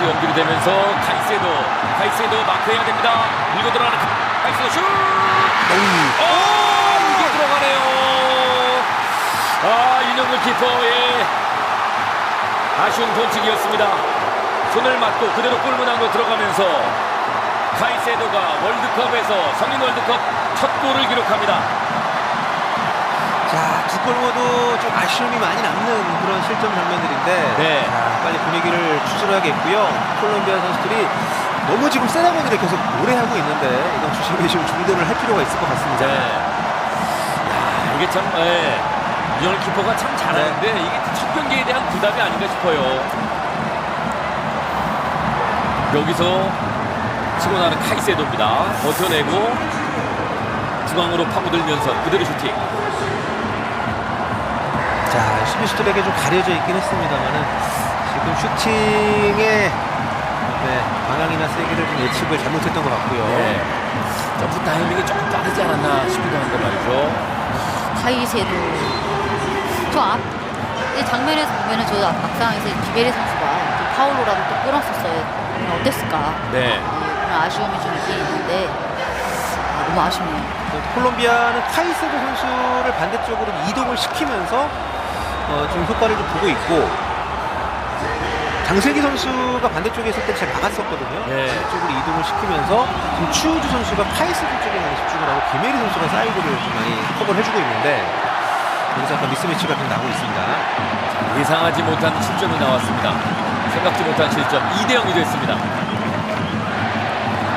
또 연결이 되면서 카이세도 카이세도 마크해야 됩니다. 밀고 들어가는 카이세도 슛! 오! 이게 들어가네요. 아 이영근 키퍼의 아쉬운 본칙이었습니다. 손을 맞고 그대로 골문 안으로 들어가면서 카이세도가 월드컵에서 성인 월드컵 첫 골을 기록합니다. 자, 두골 모두 좀 아쉬움이 많이 남는 그런 실점 장면들인데 네. 자, 빨리 분위기를 추스러야겠고요. 콜롬비아 선수들이 너무 지금 세라모니를 계속 노래하고 있는데 이건 주심이 좀 중단을 할 필요가 있을 것 같습니다. 네. 야, 이게 참, 예. 이영훈 키퍼가 참 잘하는데 이게 첫 경기에 대한 부담이 아닌가 싶어요. 여기서 치고 나는 카이세도입니다. 버텨내고 중앙으로 파고들면서 그대로 슈팅. 자, 수비수들에게 좀 가려져 있긴 했습니다만은 지금 슈팅의 네, 방향이나 세기를 좀 예측을 잘못했던 것 같고요. 네. 점프 타이밍이 조금 빠르지 않았나 싶기도 한데 말이죠. 카이세도 저 앞, 이 장면에서 보면은 저 앞상에서 비베리 선수가 좀 파울로라도 또 끌었었어요. 그러면 어땠을까? 네. 네, 그런 아쉬움이 좀 있긴 있는데 아, 너무 아쉽네요. 콜롬비아는 카이세도 선수를 반대쪽으로 이동을 시키면서 어, 좀 효과를 좀 보고 있고 장슬기 선수가 반대쪽에 있을 때잘 막았었거든요. 네. 반대쪽으로 이동을 시키면서 지금 추우주 선수가 카이세도 쪽에 많이 집중을 하고 김혜리 선수가 사이드를 좀 많이 커버를 해주고 있는데 여기서 약간 미스매치가 좀 나오고 있습니다. 예상하지 못한 실점이 나왔습니다. 생각지 못한 실점 2대 0이 됐습니다.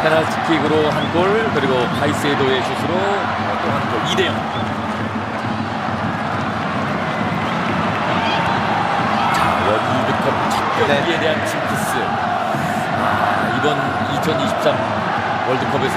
페널티킥으로 한 골, 그리고 카이세도의 슛으로 또 한 골, 2대 0. 자, 월드컵 첫 경기에 대한 징크스. 아, 이번 2023 월드컵에서